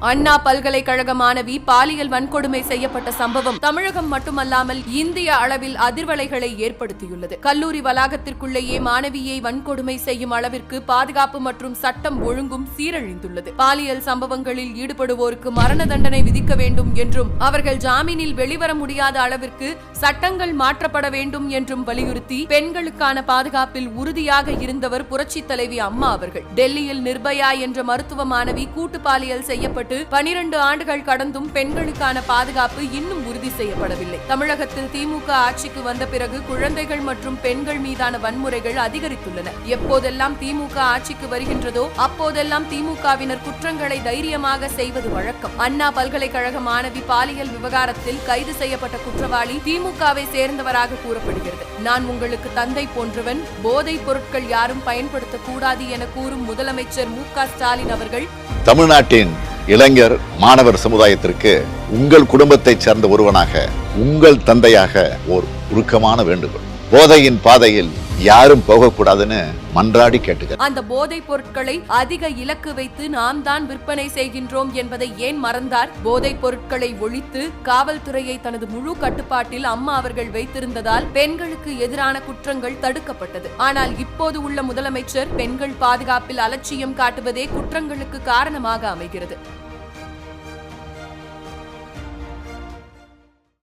அண்ணா பல்கலைக்கழக மாணவி பாலியல் வன்கொடுமை செய்யப்பட்ட சம்பவம் தமிழகம் மட்டுமல்லாமல் இந்திய அளவில் அதிர்வலைகளை ஏற்படுத்தியுள்ளது. கல்லூரி வளாகத்திற்குள்ளேயே மாணவியை வன்கொடுமை செய்யும் அளவிற்கு பாதுகாப்பு மற்றும் சட்டம் ஒழுங்கும் சீரழிந்துள்ளது. பாலியல் சம்பவங்களில் ஈடுபடுவோருக்கு மரண தண்டனை விதிக்க வேண்டும் என்றும் அவர்கள் ஜாமீனில் வெளிவர முடியாத அளவிற்கு சட்டங்கள் மாற்றப்பட வேண்டும் என்றும் வலியுறுத்தி பெண்களுக்கான பாதுகாப்பில் உறுதியாக இருந்தவர் புரட்சி தலைவி அம்மா அவர்கள். டெல்லியில் நிர்பயா என்ற மருத்துவ மாணவி கூட்டு பாலியல் செய்யப்பட்டு பனிரண்டு ஆண்டுகள் கடந்தும் பெண்களுக்கான பாதுகாப்பு இன்னும் உறுதி செய்யப்படவில்லை. தமிழகத்தில் திமுக ஆட்சிக்கு வந்த பிறகு குழந்தைகள் மற்றும் பெண்கள் மீதான வன்முறைகள் அதிகரித்துள்ளன. எப்போதெல்லாம் திமுக ஆட்சிக்கு வருகின்றதோ அப்போதெல்லாம் திமுகவினர் குற்றங்களை தைரியமாக செய்வது வழக்கம். அண்ணா பல்கலைக்கழக மாணவி பாலியல் விவகாரத்தில் கைது செய்யப்பட்ட குற்றவாளி திமுகவை சேர்ந்தவராக கூறப்படுகிறது. நான் உங்களுக்கு தந்தை போன்றவன் போதைப் பொருட்கள் யாரும் பயன்படுத்தக்கூடாது என கூறும் முதலமைச்சர் மு க ஸ்டாலின் அவர்கள் தமிழ்நாட்டின் இளைஞர் மாணவர் சமுதாயத்திற்கு உங்கள் குடும்பத்தைச் சேர்ந்த ஒருவனாக உங்கள் தந்தையாக ஓர் உருக்கமான வேண்டுகோள். போதையின் பாதையில் யாரும் போகக்கூடாதுன்னு மன்றாடி கேட்டுக்க அந்த போதைப் பொருட்களை அதிக இலக்கு வைத்து நாம் தான் விற்பனை செய்கின்றோம் என்பதை ஏன் மறந்தார்? போதைப் பொருட்களை ஒழித்து காவல்துறையை தனது முழு கட்டுப்பாட்டில் அம்மா அவர்கள் வைத்திருந்ததால் பெண்களுக்கு எதிரான குற்றங்கள் தடுக்கப்பட்டது. ஆனால் இப்போது உள்ள முதலமைச்சர் பெண்கள் பாதுகாப்பில் அலட்சியம் காட்டுவதே குற்றங்களுக்கு காரணமாக அமைகிறது.